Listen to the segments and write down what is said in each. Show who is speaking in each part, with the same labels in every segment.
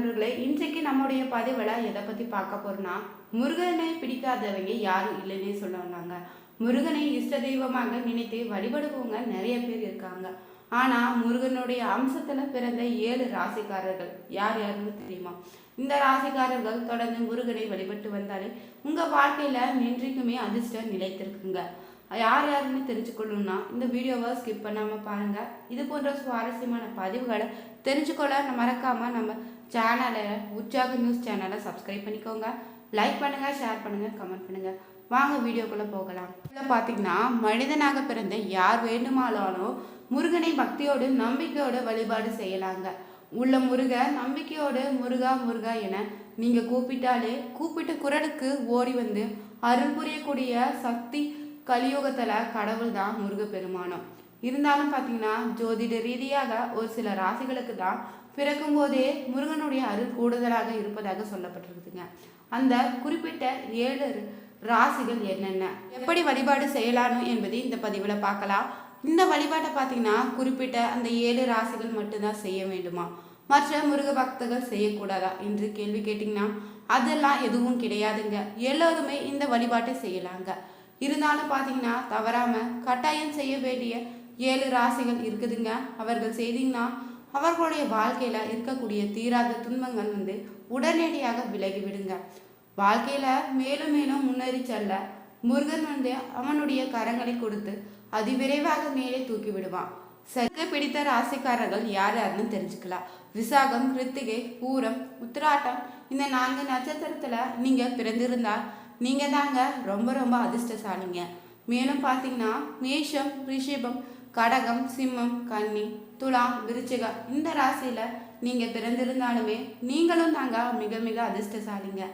Speaker 1: நண்பர்களே இன்றைக்கு நம்முடைய பதிவில் எதை பற்றி பார்க்க போறோம்னா முருகனை பிடிக்காதவங்க யாரும் இல்லைன்னே சொல்ல வந்தாங்க. முருகனை இஷ்ட தெய்வமாக நினைத்து வழிபடுவவங்க நிறைய பேர் இருக்காங்க. ஆனால் முருகனுடைய அம்சத்தில் பிறந்த ஏழு ராசிக்காரர்கள் யார் யாருன்னு தெரியுமா? இந்த ராசிக்காரர்கள் தொடர்ந்து முருகனை வழிபட்டு வந்தாலே உங்கள் வாழ்க்கையில் என்றைக்குமே அதிர்ஷ்டம் நிலைத்திருக்குங்க. யார் யாருன்னு தெரிஞ்சுக்கணும்னா இந்த வீடியோவை ஸ்கிப் பண்ணாமல் பாருங்கள் இது போன்ற சுவாரஸ்யமான பதிவுகளை தெரிஞ்சுக்கொள்ள மறக்காமல் நம்ம சேனலை உற்சாக நியூஸ் சேனலை சப்ஸ்கிரைப் பண்ணிக்கோங்க. லைக் பண்ணுங்கள் ஷேர் பண்ணுங்கள் கமெண்ட் பண்ணுங்கள் வாங்க வீடியோக்குள்ளே போகலாம். இதில் பார்த்தீங்கன்னா மனிதனாக பிறந்த யார் வேண்டுமானாலும் முருகனை பக்தியோடு நம்பிக்கையோடு வழிபாடு செய்யலாங்க. உள்ள முருக நம்பிக்கையோடு முருகா முருகா என நீங்கள் கூப்பிட்டாலே கூப்பிட்ட குரலுக்கு ஓடி வந்து அருள் புரியக்கூடிய சக்தி கலியுகத்தில் கடவுள் தான் முருகப்பெருமானம். இருந்தாலும் பார்த்தீங்கன்னா ஜோதிட ரீதியாக ஒரு சில ராசிகளுக்கு தான் பிறக்கும் போதே முருகனுடைய அருள் கூடுதலாக இருப்பதாக சொல்லப்பட்டிருக்குதுங்க. அந்த குறிப்பிட்ட ஏழு ராசிகள் என்னென்ன? எப்படி வழிபாடு செய்யலானோ என்பதை இந்த பதிவில் பார்க்கலாம். இந்த வழிபாட்டை பார்த்தீங்கன்னா குறிப்பிட்ட அந்த ஏழு ராசிகள் மட்டும்தான் செய்ய வேண்டுமா? மற்ற முருக பக்தர்கள் செய்யக்கூடாதா என்று கேள்வி கேட்டிங்கன்னா அதெல்லாம் எதுவும் கிடையாதுங்க. எல்லோருமே இந்த வழிபாட்டை செய்யலாங்க. இருந்தாலும் பார்த்தீங்கன்னா தவறாமல் கட்டாயம் செய்ய வேண்டிய ஏழு ராசிகள் இருக்குதுங்க. அவர்கள் செய்தீங்கன்னா அவர்களுடைய வாழ்க்கையில் இருக்கக்கூடிய தீராத துன்பங்கள் வந்து உடனடியாக விலகி விடுங்க வாழ்க்கையில் மேலும் மேலும் முன்னேறி செல்ல முருகன் வந்து அவனுடைய கரங்களை கொடுத்து அதிவிரைவாக மேலே தூக்கி விடுவான். சருக்கு பிடித்த ராசிக்காரர்கள் யார் யாருன்னு தெரிஞ்சுக்கலாம். விசாகம் கிருத்திகை பூரம் உத்திராட்டம் இந்த நான்கு நட்சத்திரத்தில் நீங்கள் பிறந்திருந்தா நீங்கள் தாங்க ரொம்ப ரொம்ப அதிர்ஷ்டசாலிங்க. மேலும் பார்த்தீங்கன்னா மேஷம் ரிஷபம் கடகம் சிம்மம் கன்னி துலா விருச்சிகா இந்த ராசியில் நீங்கள் பிறந்திருந்தாலுமே நீங்களும் தாங்க மிக மிக அதிர்ஷ்டசாலிங்க.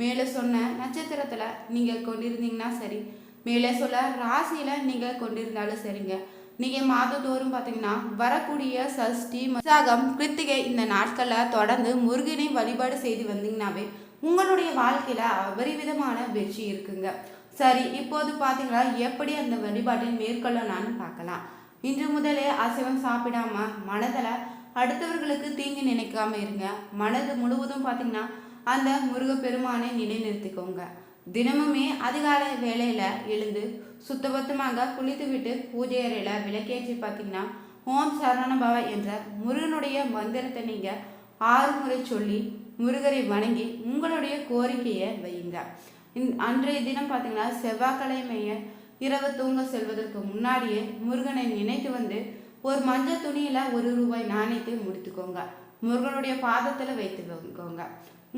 Speaker 1: மேலே சொன்ன நட்சத்திரத்தில் நீங்கள் கொண்டிருந்தீங்கன்னா சரி மேலே சொல்ல ராசியில் நீங்கள் கொண்டிருந்தாலும் சரிங்க. நீங்கள் மாதந்தோறும் பார்த்தீங்கன்னா வரக்கூடிய சஷ்டி விசாகம் கிருத்திகை இந்த நாட்களில் தொடர்ந்து முருகனை வழிபாடு செய்து வந்தீங்கன்னாவே உங்களுடைய வாழ்க்கையில் அபரிவிதமான வெற்றி இருக்குங்க. சரி இப்போது பார்த்தீங்கன்னா எப்படி அந்த வழிபாட்டை மேற்கொள்ளலான்னு பார்க்கலாம். இன்று முதலே அசைவம் சாப்பிடாம மனதில் அடுத்தவர்களுக்கு தீங்கு நினைக்காம இருங்க. மனது முழுவதும் பார்த்தீங்கன்னா அந்த முருகப்பெருமானை நிலைநிறுத்திக்கோங்க. தினமுமே அதிகாலை வேலையில் எழுந்து சுத்தபத்தமாக குளித்துவிட்டு பூஜை அறையில் விளக்கேற்றி பார்த்தீங்கன்னா ஓம் சரணபவ என்ற முருகனுடைய மந்திரத்தை நீங்கள் ஆறு முறை சொல்லி முருகரை வணங்கி உங்களுடைய கோரிக்கையை வையுங்க. அன்றைய தினம் பார்த்தீங்கன்னா செவ்வாய்க்கிழமையை இரவு தூங்க செல்வதற்கு முன்னாடியே முருகனை நினைத்து வந்து ஒரு மஞ்சள் துணியில் ஒரு ரூபாய் நாணயத்தை முடித்துக்கோங்க. முருகனுடைய பாதத்தில் வைத்துக்கோங்க.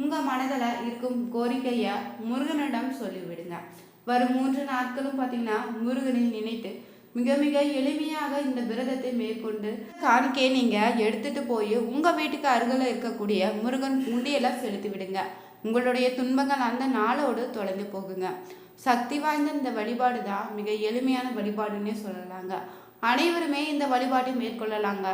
Speaker 1: உங்கள் மனதில் இருக்கும் கோரிக்கையை முருகனிடம் சொல்லிவிடுங்க. வரும் மூன்று நாட்களும் பார்த்தீங்கன்னா முருகனை நினைத்து மிக மிக எளிமையாக இந்த விரதத்தை மேற்கொண்டு காணிக்கே நீங்கள் எடுத்துட்டு போய் உங்கள் வீட்டுக்கு அருகில் இருக்கக்கூடிய முருகன் உண்டியெல்லாம் செலுத்தி விடுங்க. உங்களுடைய துன்பங்கள் அந்த நாளோடு தொலைந்து போகுங்க. சக்தி வாய்ந்த இந்த வழிபாடு தான் மிக எளிமையான வழிபாடுன்னே சொல்லலாங்க. அனைவருமே இந்த வழிபாட்டை மேற்கொள்ளலாங்க.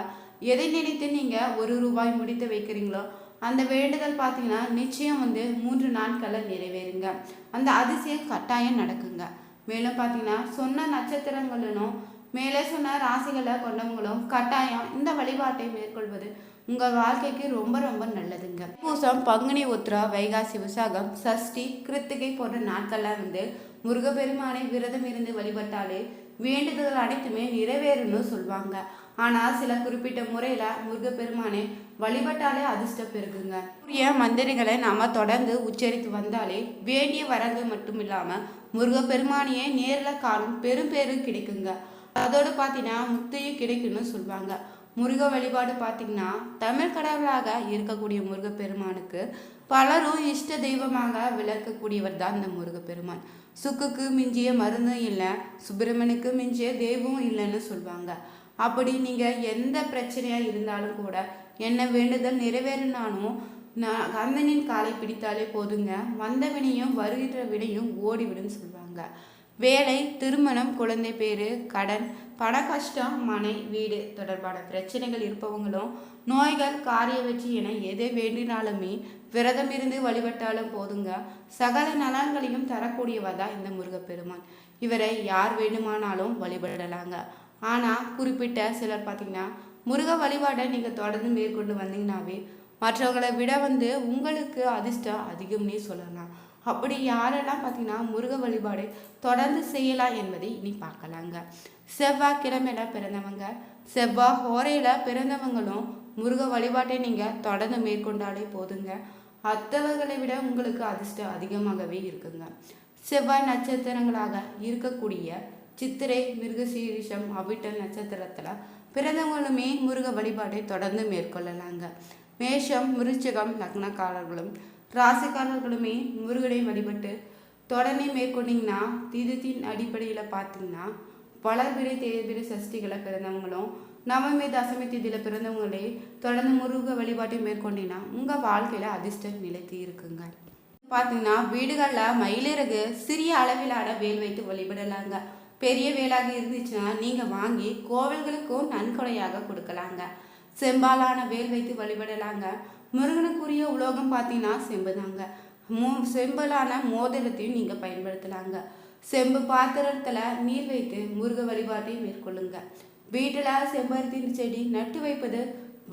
Speaker 1: எதை நினைத்து நீங்கள் ஒரு ரூபாய் முடித்து வைக்கிறீங்களோ அந்த வேண்டுதல் பார்த்தீங்கன்னா நிச்சயம் வந்து மூன்று நாட்களில் நிறைவேறுங்க. அந்த அதிசயம் கட்டாயம் நடக்குங்க. மேலும் பார்த்தீங்கன்னா சொன்ன நட்சத்திரங்களும் மேலே சொன்ன ராசிகளை கொண்டவங்களும் கட்டாயம் இந்த வழிபாட்டை மேற்கொள்வது உங்கள் வாழ்க்கைக்கு ரொம்ப ரொம்ப நல்லதுங்க. பூசம் பங்குனி உத்ரா வைகாசி விசாகம் சஷ்டி கிருத்திகை போன்ற நாட்கள்லாம் வந்து முருகப்பெருமானை விரதம் இருந்து வழிபட்டாலே வேண்டுதல் அனைத்துமே நிறைவேறும்னு சொல்லுவாங்க ஆனால் சில குறிப்பிட்ட முறையில் முருகப்பெருமானை வழிபட்டாலே அதிர்ஷ்டம் பெருகுங்க. புரிய மந்திரிகளை நாம் தொடர்ந்து உச்சரித்து வந்தாலே வேண்டிய வரங்கள் மட்டும் இல்லாமல் முருகப்பெருமானையே நேரில் காணும் பெரும் பேரும் கிடைக்குங்க. அதோடு பார்த்தீங்கன்னா முத்தையும் கிடைக்குன்னு சொல்லுவாங்க முருக வழிபாடு பார்த்திங்கன்னா தமிழ் கடவுளாக இருக்கக்கூடிய முருகப்பெருமானுக்கு பலரும் இஷ்ட தெய்வமாக விளக்கக்கூடியவர் தான் இந்த முருகப்பெருமான். சுக்குக்கு மிஞ்சிய மருந்தும் இல்லை சுப்பிரமணியனுக்கு மிஞ்சிய தெய்வம் இல்லைன்னு சொல்லுவாங்க அப்படி நீங்கள் எந்த பிரச்சனையாக இருந்தாலும் கூட என்ன வேண்டுதல் நிறைவேறினாலும் நான் கந்தனின் காலை பிடித்தாலே போதுங்க. வந்த வினையும் வருகின்ற வினையும் ஓடிவிடும் சொல்லுவாங்க வேலை திருமணம் குழந்தை பேர் கடன் பண கஷ்டம் மனை வீடு தொடர்பான பிரச்சனைகள் இருப்பவங்களும் நோய்கள் காரிய வெற்றி என எதை வேண்டினாலுமே விரதம் இருந்து வழிபட்டாலும் போதுங்க. சகல நலன்களையும் தரக்கூடியவர் தான் இந்த முருகப்பெருமான். இவரை யார் வேண்டுமானாலும் வழிபடலாங்க. ஆனால் குறிப்பிட்ட சிலர் பார்த்தீங்கன்னா முருக வழிபாடை நீங்கள் தொடர்ந்து மேற்கொண்டு வந்தீங்கன்னாவே மற்றவங்களை விட வந்து உங்களுக்கு அதிர்ஷ்டம் அதிகம்னே சொல்லலாம். அப்படி யாரெல்லாம் பார்த்தீங்கன்னா முருக வழிபாடு தொடர்ந்து செய்யலாம் என்பதை இனி பார்க்கலாங்க. செவ்வாய்க்கிழமையில் பிறந்தவங்க. செவ்வாய் ஹோரையில் பிறந்தவங்களும் முருக வழிபாட்டை நீங்கள் தொடர்ந்து மேற்கொண்டாலே போதுங்க. அத்தவர்களை விட உங்களுக்கு அதிர்ஷ்டம் அதிகமாகவே இருக்குங்க. செவ்வாய் நட்சத்திரங்களாக இருக்கக்கூடிய சித்திரை மிருகசீரிஷம் அவிட்டல் நட்சத்திரத்தில் பிறந்தவங்களுமே முருக வழிபாட்டை தொடர்ந்து மேற்கொள்ளலாங்க. மேஷம் விருச்சிகம் லக்னக்காரர்களும் ராசிக்காரர்களுமே முருகனை வழிபட்டு தொடர்ந்து மேற்கொண்டிங்கன்னா தீதத்தின் அடிப்படையில் பார்த்தீங்கன்னா வளர்பிறை தேர்பிறை சஷ்டிகளை பிறந்தவங்களும் நவமி தசமி திதியில் பிறந்தவங்களே தொடர்ந்து முருக வழிபாட்டை மேற்கொண்டீங்கன்னா உங்கள் வாழ்க்கையில் அதிர்ஷ்டம் நிலைத்து இருக்குங்க. பார்த்தீங்கன்னா வீடுகளில் மயிலிறகு சிறிய அளவிலான வேல் வைத்து வழிபடலாங்க. பெரிய வேலாக இருந்துச்சுன்னா நீங்கள் வாங்கி கோவில்களுக்கும் நன்கொடையாக கொடுக்கலாங்க. செம்பாலான வேல் வைத்து வழிபடலாங்க. முருகனுக்குரிய உலோகம் பார்த்தீங்கன்னா செம்பு தாங்க மோ செம்பலான மோதிரத்தையும் நீங்கள் பயன்படுத்தலாங்க. செம்பு பாத்திரத்தில் நீர் வைத்து முருக வழிபாட்டை மேற்கொள்ளுங்க. வீட்டில் செம்பருத்தி செடி நட்டு வைப்பது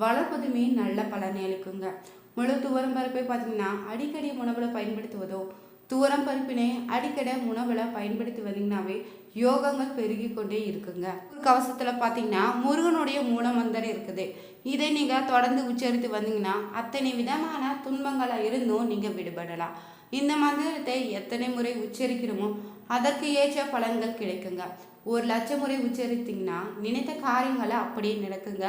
Speaker 1: வளர்ப்பதுமே நல்ல பலனை அளிக்குங்க. முழு துவரம் பருப்பை பார்த்தீங்கன்னா அடிக்கடி உணவில் பயன்படுத்துவதோ துவரம் பருப்பினை அடிக்கடி உணவில் பயன்படுத்தி வந்தீங்கன்னாவே யோகங்கள் பெருகி கொண்டே இருக்குங்க. கவசத்தில் பார்த்தீங்கன்னா முருகனுடைய மூலமந்திரம் இருக்குது. இதை நீங்கள் தொடர்ந்து உச்சரித்து வந்தீங்கன்னா அத்தனை விதமான துன்பங்களாக இருந்தும் நீங்கள் விடுபடலாம். இந்த மந்திரத்தை எத்தனை முறை உச்சரிக்கிறோமோ அதற்கு ஏற்ற பலன்கள் கிடைக்குங்க. ஒரு லட்சம் முறை உச்சரித்தீங்கன்னா நினைத்த காரியங்களை அப்படியே நடக்குங்க.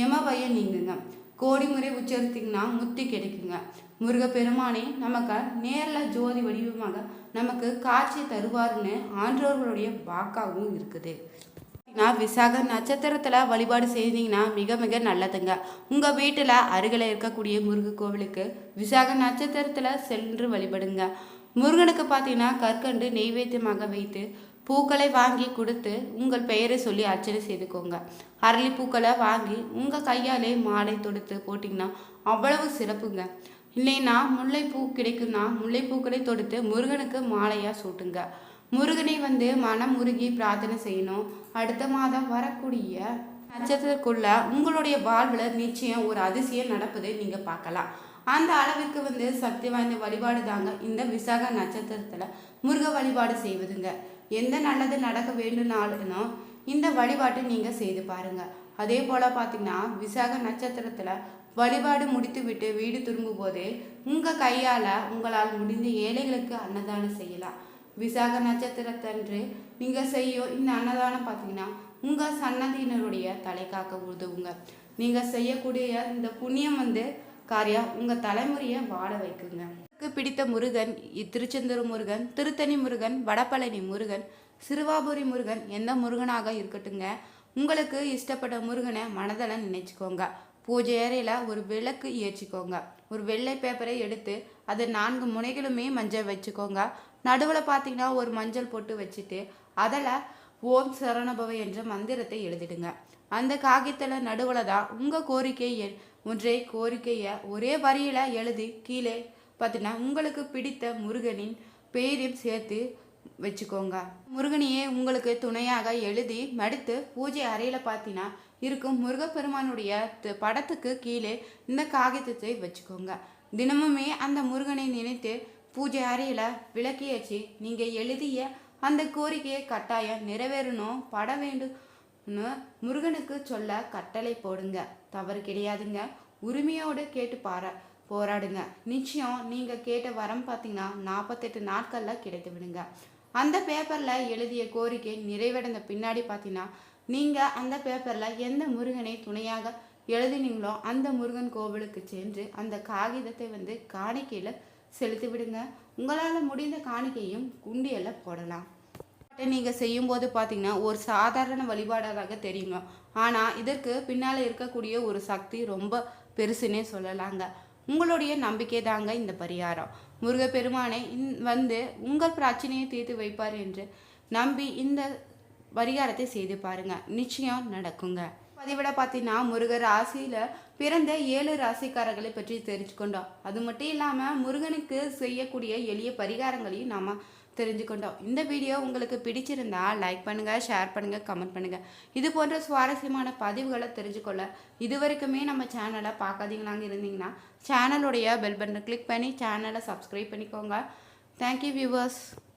Speaker 1: யம பயம் நீங்குங்க. கோடி முறை உச்சரித்தீங்கன்னா முத்தி கிடைக்குங்க. முருகப்பெருமானே நமக்கு நேரில் ஜோதி வடிவமாக நமக்கு காட்சி தருவார்னு ஆன்றோர்களுடைய வாக்காகவும் இருக்குது. நான் விசாக நட்சத்திரத்தில் வழிபாடு செய்தீங்கன்னா மிக மிக நல்லதுங்க. உங்கள் வீட்டில் அருகில் இருக்கக்கூடிய முருக கோவிலுக்கு விசாக நட்சத்திரத்தில் சென்று வழிபடுங்க. முருகனுக்கு பார்த்தீங்கன்னா கற்கண்டு நெய்வேத்தியமாக வைத்து பூக்களை வாங்கி கொடுத்து உங்கள் பெயரை சொல்லி அர்ச்சனை செய்துக்கோங்க. அரளி பூக்களை வாங்கி உங்கள் கையாலே மாலை தொடுத்து போட்டிங்கன்னா அவ்வளவு சிறப்புங்க. இல்லைன்னா முல்லைப்பூ கிடைக்குன்னா முல்லைப்பூக்களை தொடுத்து முருகனுக்கு மாலையாக சூட்டுங்க. முருகனை வந்து மனம் முருகி பிரார்த்தனை செய்யணும். அடுத்த மாதம் வரக்கூடிய நட்சத்திரத்துக்குள்ள உங்களுடைய வாழ்வில் நிச்சயம் ஒரு அதிசயம் நடப்பதை நீங்கள் பார்க்கலாம். அந்த அளவுக்கு வந்து சக்தி வாய்ந்த வழிபாடு தாங்க இந்த விசாக நட்சத்திரத்தில் முருக வழிபாடு செய்வதுங்க. எந்த நல்லது நடக்க வேண்டும்னாலும் இந்த வழிபாட்டை நீங்கள் செய்து பாருங்கள் அதே போல் பார்த்தீங்கன்னா விசாக நட்சத்திரத்தில் வழிபாடு முடித்து விட்டு வீடு திரும்பும் போது உங்கள் கையால் உங்களால் முடிந்த ஏழைகளுக்கு அன்னதானம் செய்யலாம். விசாக நட்சத்திரத்தன்று நீங்கள் செய்யும் இந்த அன்னதானம் பார்த்தீங்கன்னா உங்கள் சன்னதியினருடைய தலை காக்க உதவுங்க. நீங்கள் செய்யக்கூடிய இந்த புண்ணியம் வந்து காரியா உங்கள் தலைமுறையை வாழ வைக்குங்க. எனக்கு பிடித்த முருகன் திருச்செந்தூர் முருகன் திருத்தணி முருகன் வடபழனி முருகன் சிறுவாபுரி முருகன் எந்த முருகனாக இருக்கட்டுங்க உங்களுக்கு இஷ்டப்பட்ட முருகனை மனதில் நினைச்சுக்கோங்க. பூஜை அறையில் ஒரு விளக்கு ஏற்றிக்கோங்க. ஒரு வெள்ளை பேப்பரை எடுத்து அது நான்கு முனைகளுமே மஞ்சள் வச்சுக்கோங்க. நடுவில் பார்த்தீங்கன்னா ஒரு மஞ்சள் போட்டு வச்சுட்டு அதில் ஓம் சரணபவ என்ற மந்திரத்தை எழுதிடுங்க. அந்த காகித்தில் நடுவில் தான் உங்கள் கோரிக்கை ஒன்றை கோரிக்கையை ஒரே வரியில் எழுதி கீழே பார்த்தீங்கன்னா உங்களுக்கு பிடித்த முருகனின் பெயரையும் சேர்த்து வச்சுக்கோங்க. முருகனையே உங்களுக்கு துணையாக எழுதி மடித்து பூஜை அறையில் பார்த்தீங்கன்னா இருக்கும் முருகப்பெருமானுடைய படத்துக்கு கீழே இந்த காகிதத்தை வச்சுக்கோங்க. தினமுமே அந்த முருகனை நினைத்து பூஜை அறையில் விளக்கியாச்சு நீங்கள் எழுதிய அந்த கோரிக்கையை கட்டாயம் நிறைவேறணும் பட வேண்டும்னு முருகனுக்கு சொல்ல கட்டளை போடுங்க. தவறு கிடையாதுங்க. உரிமையோடு கேட்டு பார போராடுங்க. நிச்சயம் நீங்கள் கேட்ட வரம் பார்த்தீங்கன்னா நாற்பத்தெட்டு நாட்களில் கிடைத்து விடுங்க. அந்த பேப்பரில் எழுதிய கோரிக்கை நிறைவடைந்த பின்னாடி பார்த்தீங்கன்னா நீங்கள் அந்த பேப்பரில் எந்த முருகனை துணையாக எழுதினீங்களோ அந்த முருகன் கோவிலுக்கு சென்று அந்த காகிதத்தை வந்து காணிக்கையில் செலுத்தி விடுங்க. உங்களால் முடிந்த காணிக்கையும் குண்டியில் போடலாம். நீங்கள் செய்யும்போது பார்த்தீங்கன்னா ஒரு சாதாரண வழிபாடாக தெரியுங்க. ஆனால் இதற்கு பின்னால் இருக்கக்கூடிய ஒரு சக்தி ரொம்ப பெருசுன்னே சொல்லலாங்க. உங்களுடைய நம்பிக்கை தாங்க இந்த பரிகாரம். முருகப்பெருமானை இன் வந்து உங்கள் பிரச்சனையை தீர்த்து வைப்பார் என்று நம்பி இந்த பரிகாரத்தை செய்து பாருங்கள் நிச்சயம் நடக்குங்க. பதிவிட பார்த்தீங்கன்னா முருகர் ராசியில் பிறந்த ஏழு ராசிக்காரர்களை பற்றி தெரிஞ்சுக்கொண்டோம். அது மட்டும் இல்லாமல் முருகனுக்கு செய்யக்கூடிய எளிய பரிகாரங்களையும் நாம் தெரிஞ்சுக்கொண்டோம். இந்த வீடியோ உங்களுக்கு பிடிச்சிருந்தா லைக் பண்ணுங்கள் ஷேர் பண்ணுங்கள் கமெண்ட் பண்ணுங்கள் இது போன்ற சுவாரஸ்யமான பதிவுகளை தெரிஞ்சுக்கொள்ள இது வரைக்குமே நம்ம சேனலை பார்க்காதீங்களாங்க இருந்தீங்கன்னா சேனலுடைய பெல் பட்டனை கிளிக் பண்ணி சேனலை சப்ஸ்கிரைப் பண்ணிக்கோங்க. Thank you viewers